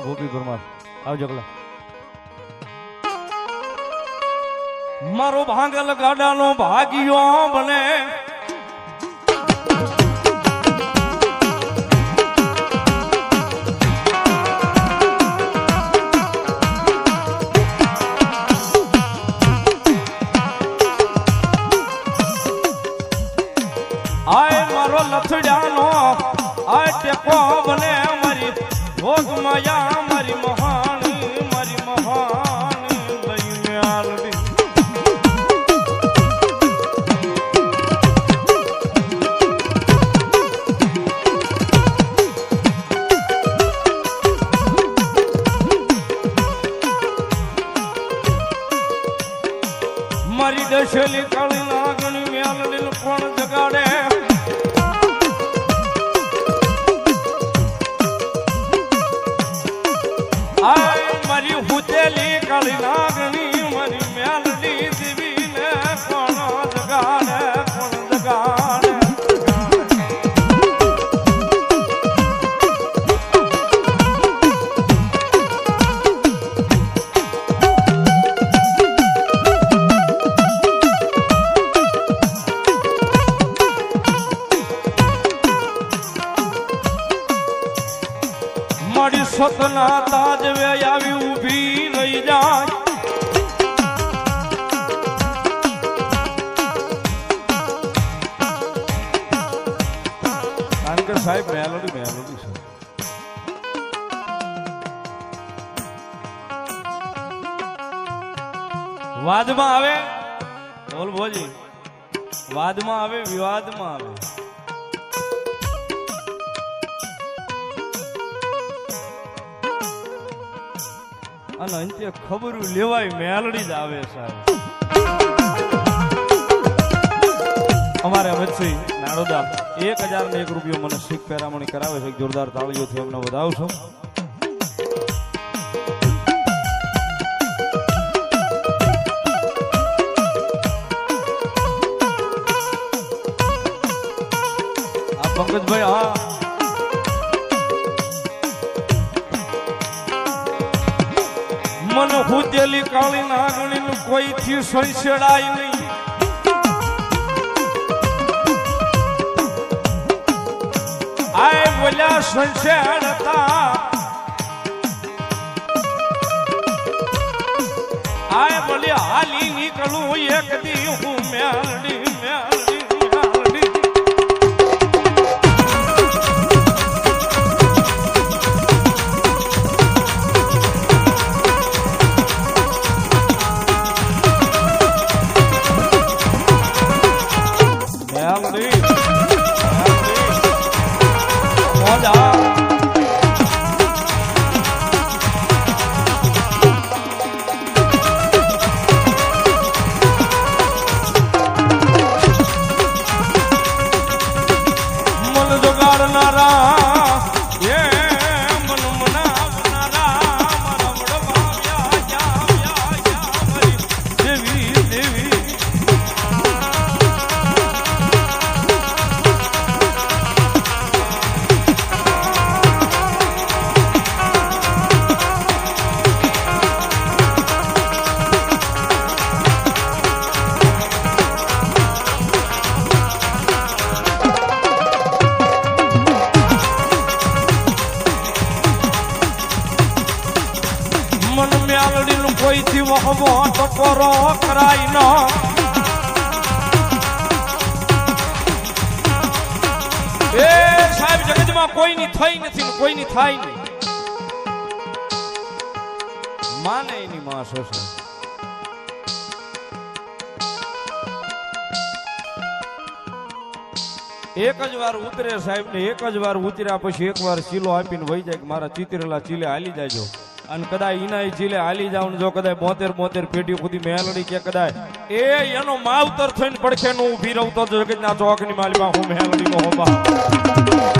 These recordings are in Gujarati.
વાહ ગોપી પરમાર આવજો કલા મારો ભાંગલ ગાડાનો ભાગ્યો બને આય મારો લથડાનો આય ટેકો બને મારી ભોગ માયા not અને અંતે ખબર લેવાય, મેલડી જ આવે સાહેબ. અમારે વચ્ચે નાડોદા એક હજાર ને એક રૂપિયો મને શીખ પેરામણી કરાવે છે. જોરદાર તાળીઓથી અમને વધાવશો આ પંકજભાઈ, હા. મન ભૂતેલી કાળી નાગણી નું કોઈ થી સંસેડાય નહીં. આય બોલ્યા સંસેડતા આય બોલ્યા હાલી નીકળું એક દી હું મેળડી મેલડી ન એ સાહેબ, જગતમાં કોઈની થઈ નથી કોઈની થાય નહીં. માને એની માં શોષણ એક જ વાર ઉતરે સાહેબ ને એક જ વાર ઉતર્યા પછી એક વાર ચીલો આપીને વહી જાય કે મારા ચીતરેલા ચીલે હાલી જાયજો. અને કદાચ ઈના જીલે હાલી જાવ જો કદાચ બોતેર બોતેર પેઢી સુધી મેલડી કે કદાચ એ એનો માવતર થઈને પડખે નું ઊભી રહું તો જગતના ચોકની માલમાં હું મેલડી નો હોબા.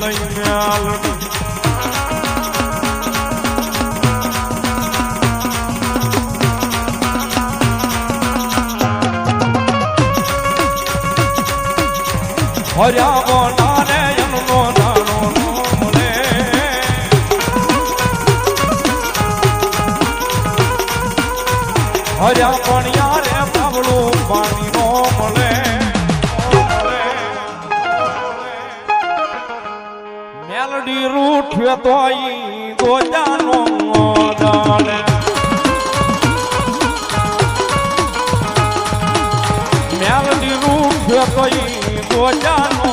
લઈને આલડી હર્યા હવે તોય ગોજાનો દાડે મેલડી રૂપ તોય ગોજાનો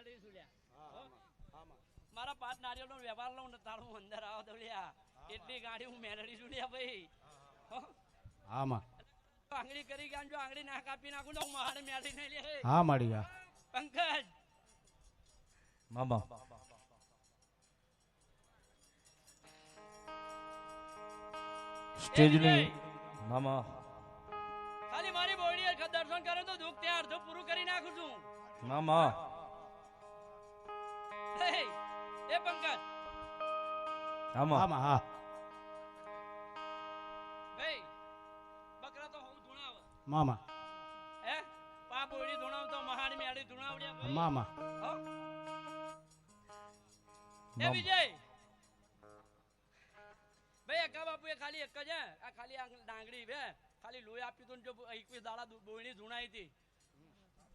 મહાણી લ્યા. મારા પાંચ નારિયેળનો વ્યવહાર લઉં ને તારું અંદર આવો તો લ્યા. એટલી ગાડી હું મેળવી છું લ્યા ભાઈ. હા આંગળી કરી ગયા જો આંગળી ના કાપી નાખું તો હું મહાણી મેળવી નહીં લે હા માળિયા પંકજ. મામા. સ્ટેજની મામા. ખાલી મારી બોડી દર્શન કરે તો દુઃખ ત્યાં અડધું પૂરું કરી નાખું છું. મામા. એ પંકજ મામા આમાં? હા. ભાઈ બકરા તો હું ધૂણાવ મામા. હે? પા બોડી ધૂણાવ તો મહાણી મેળી ધૂણાવડ્યા મામા. હો? એ. વિજય. ભાઈ અક્કા બાપુએ ખાલી એક જ આ ખાલી આ ડાંગડી બે ખાલી લોહી આપ્યું તું જો એકવીસ દાડા બોયણી ધૂણાઈ હતી.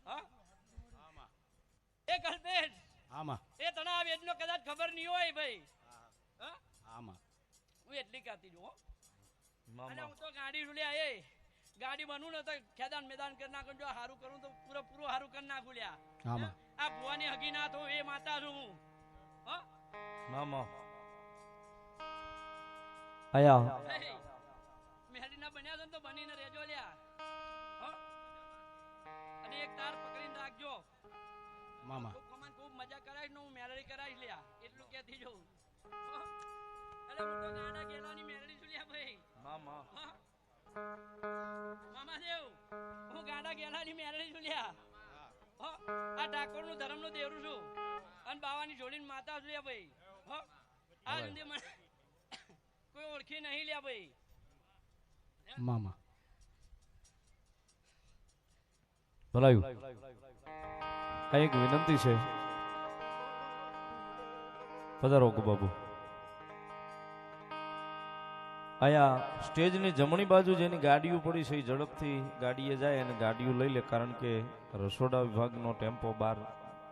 હા? એ કલ્પેશ. આમાં. એ તને આ વેદનો કદાચ ખબર નહીં હોય ભાઈ. હા. આમાં. હું એટલી કાતી જો અને હું તો ગાડી રૂલ્યા એ. ગાડી બનવું ને તો ખેદાન મેદાન કરી નાખું જો હારું કરું તો પૂરો પૂરો હારું કરી નાખું લ્યા. આમાં. આ ભુવાની હગી ના થવું એ માતા છું હું. હા? મામા. આયા મેહડીના બન્યા છે ને તો બનીને રહેજો લ્યા. હો? અને એક તાર પકડીને રાખજો. મામા. મજા કરાઈશ ને હું મેલડી કરાઈશ લ્યા. એટલું કહેતી જઉં? અરે હું તો ગાડા ગેલાની મેલડી છું લ્યા ભાઈ. મામા હો? મામા દેવ હું ગાડા ગેલાની મેલડી છું લ્યા. આ ઠાકોરનું ધર્મનું દેવરું છું. અને બાવાની જોડીને માતા છું લ્યા ભાઈ. આ સુધી મને કોઈ ઓળખી નહીં લ્યા ભાઈ. મામા. ભલાયું આ એક વિનંતી છે? પધારો બાબુ અહીંયા સ્ટેજની જમણી બાજુ જેની ગાડીઓ પડી છે, એ ઝડપથી ગાડીએ જાય અને ગાડીઓ લઈ લે, કારણ કે રસોડા વિભાગનો ટેમ્પો બહાર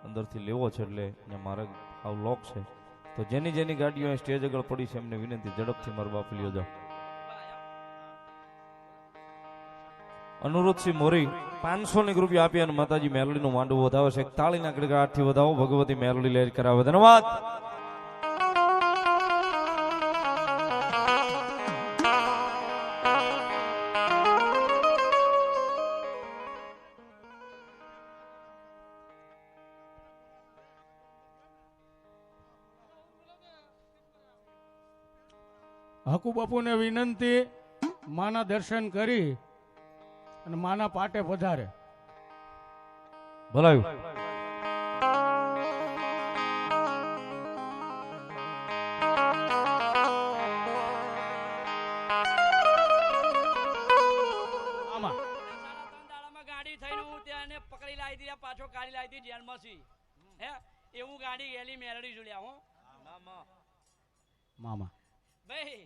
અંદરથી લેવો છે એટલે અહીંયા મારે આવ લોક છે. તો જેની જેની ગાડીઓ અહીં સ્ટેજ આગળ પડી છે, એમને વિનંતી ઝડપથી મારો બાપ લ્યો જાઓ. અનુરોધસિંહ મોરી પાંચસો ની રૂપિયા આપી અને માતાજી મેલડીનું માંડવું વધાવે છે. એક તાળીના ગડગડાટથી વધાવો, ભગવતી મેલડી લહેર કરાવે. ધન્યવાદ! હકુ બાપુને વિનંતી માના દર્શન કરી અને માના પાટે વધારે ભલાયું. પાછો કાઢી લાવી હતી જેલમાંથી હે? એવું ગાડી ગયેલી મેરડી જોડ્યા હું મામા. ભાઈ,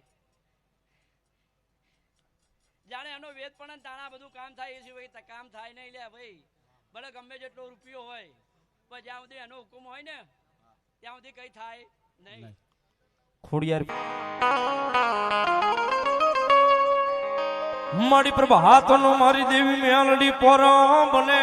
જાણે એનો વેદ પણ તાણા બધું કામ થાય એ સિવાય કામ થાય નહીં લે ભાઈ. ભલે ગમે જેટલો રૂપિયો હોય, પણ જ્યાં સુધી એનો હુકુમ હોય ને, ત્યાં સુધી કઈ થાય નહીં. ખોડિયાર મારી પ્રભાતનો મારી દેવી મેલડી પર બને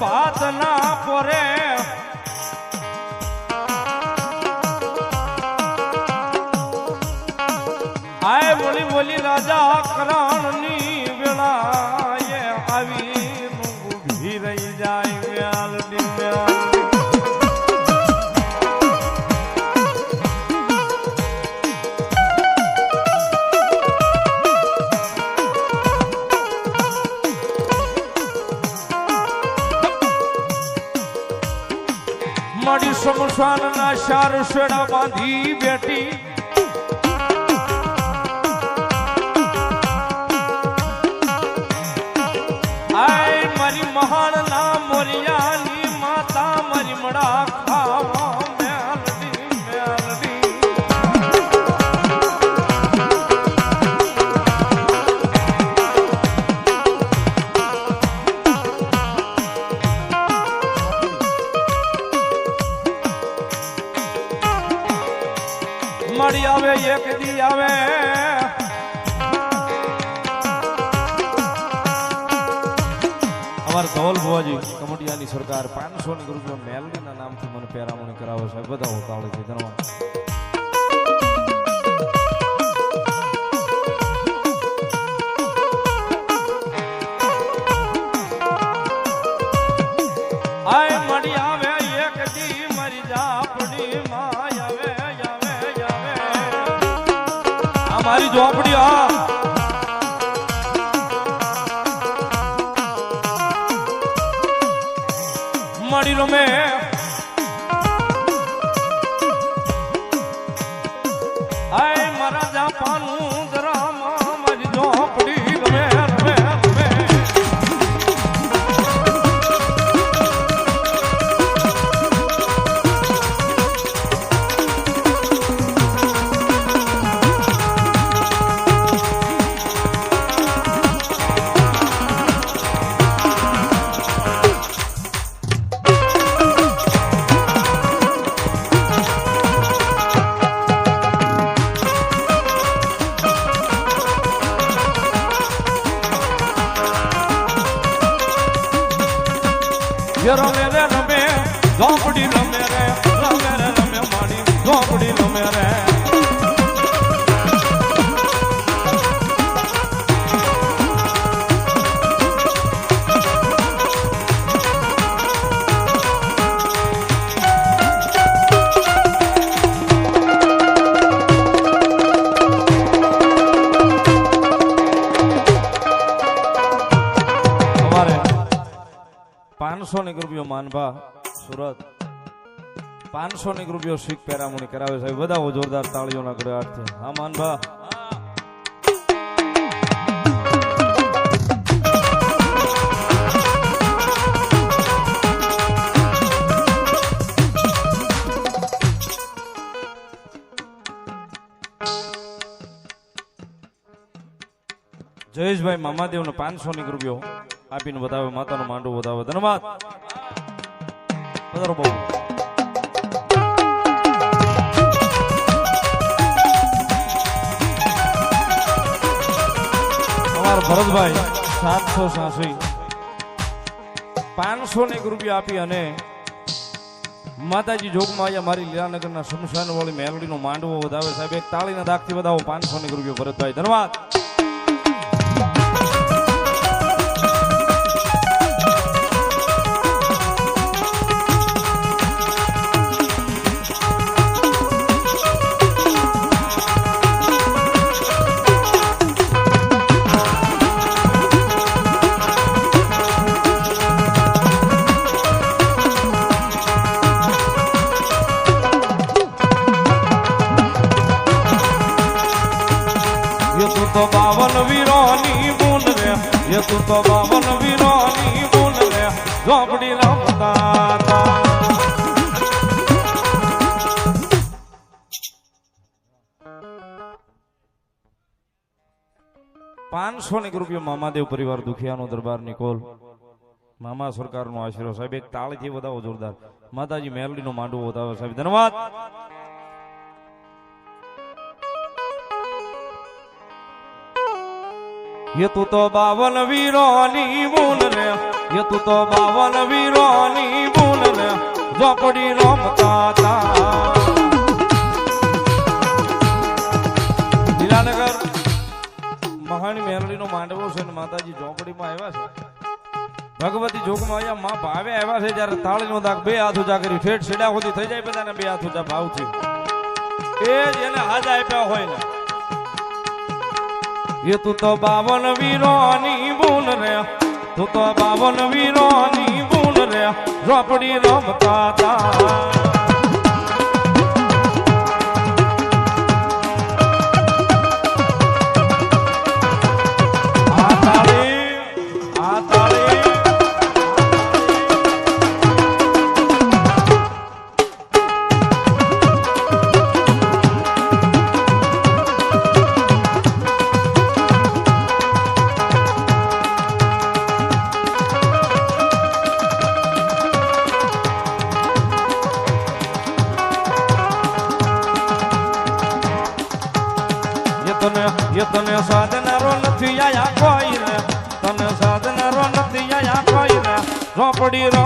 પ્રભાત ના પોરે આય બોલી બોલી રાજા કરાણની વેળા આવી ઊભી રહી જાય. મારી શમશાનના શાર શેડા બાંધી બેઠી આ મારી ઝોપડી આ મળી રમે. પાંચસો ની રૂપિયો માનભા, સુરત. પાંચસો ની રૂપિયો શીખ પેરામણી કરાવે છે. બધા જોરદાર તાળીઓના ગળાટથી હા, માનભા. જયેશભાઈ મામાદેવ ને પાંચસો ની રૂપિયો આપીને બતાવે માતાનું માંડવો બતાવે ધન્યવાદ. પધારો બાબુ અમારા ભરતભાઈ સાતસો સાસી. પાંચસો ને એક રૂપિયા આપી અને માતાજી જોગમાં અહીંયા મારી લીલાનગરના શમશાન વાળી મેલડીનો માંડવો વધાવે. સાહેબ, એક તાળીના દાખથી વધાવો. પાંચસો ને રૂપિયો ભરતભાઈ. ધન્યવાદ. તો બાવન વીરોની બોલ રે એ તું તો બાવન વીરોની બોલ રે, ઝોપડી રમતા પાંચસો ની રૂપિયા મામાદેવ પરિવાર દુખિયાનો દરબાર નિકોલ. મામા સરકારનો આશીર્વાદ. સાહેબ, એક તાળથી વધાવો જોરદાર. માતાજી મેલડીનો માંડવો વધાવો. સાહેબ, ધન્યવાદ. એ તું તો બાવન વીરોની બુન રે. એ તું તો બાવન વીરોની બુન રે. ઝોપડી રમતા તા લીલાનગર મહાની મેરડીનો માંડવો છે ને માતાજી ઝોપડીમાં આવ્યા છે. ભગવતી જોગમાં આવ્યા માં ભાવે આવ્યા છે જ્યારે તાળીનો દાગ બે હાથ ઊંચા કરી ફેટ છેડા સુધી થઈ જાય બધાને બે હાથ ઊંચા ભાવથી. એ જ એને હાથ આપ્યા હોય ને. એ તું તો બાવન વીરોની ભૂલ રે. તું તો બાવન વીરોની ભૂલ રે. રોપડી રમતા તા. આ તાળી આ તાળી તને